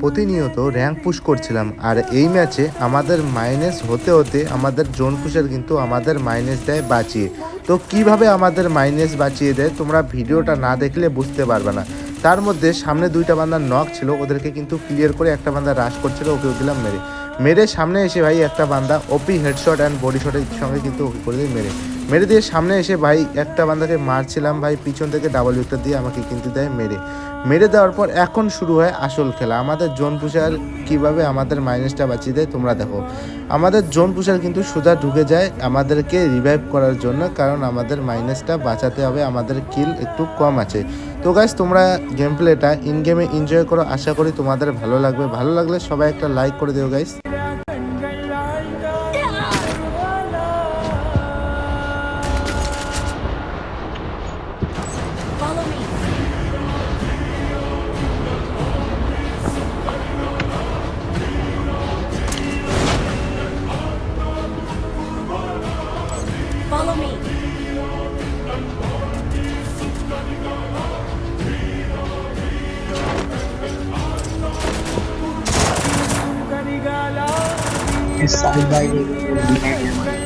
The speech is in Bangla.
প্রতিনিয়ত র্যাঙ্ক পুশ করছিলাম। আর এই ম্যাচে আমাদের মাইনাস হতে হতে আমাদের জোন পুশের কিন্তু আমাদের মাইনাস দেয় বাঁচিয়ে। তো কীভাবে আমাদের মাইনাস বাঁচিয়ে দেয় তোমরা ভিডিওটা না দেখলে বুঝতে পারবে না। তার মধ্যে সামনে দুইটা বান্দার নক ছিল, ওদেরকে কিন্তু ক্লিয়ার করে একটা বান্দা রাশ করছিল ওকে দিলাম মেরে। মেরে সামনে এসে ভাই একটা বান্দা ওপি হেডশট অ্যান্ড বডি শটের সঙ্গে কিন্তু করে দিয়ে মেরে। মেরে দিয়ে সামনে এসে ভাই একটা বান্দাকে মারছিলাম, ভাই পিছন থেকে ডাবল উইকটা দিয়ে আমাকে কিন্তু দেয় মেরে। মেরে দেওয়ার পর এখন শুরু হয় আসল খেলা। আমাদের জোন পুষার কীভাবে আমাদের মাইনাসটা বাঁচিয়ে দেয় তোমরা দেখো। আমাদের জোন পুষার কিন্তু সোজা ঢুকে যায় আমাদেরকে রিভাইভ করার জন্য, কারণ আমাদের মাইনাসটা বাঁচাতে হবে, আমাদের কিল একটু কম আছে। তো গাইজ তোমরা গেম প্লেটা ইন গেমে এনজয় করো। আশা করি তোমাদের ভালো লাগবে। ভালো লাগলে সবাই একটা লাইক করে দিও guys Follow me. his side by side.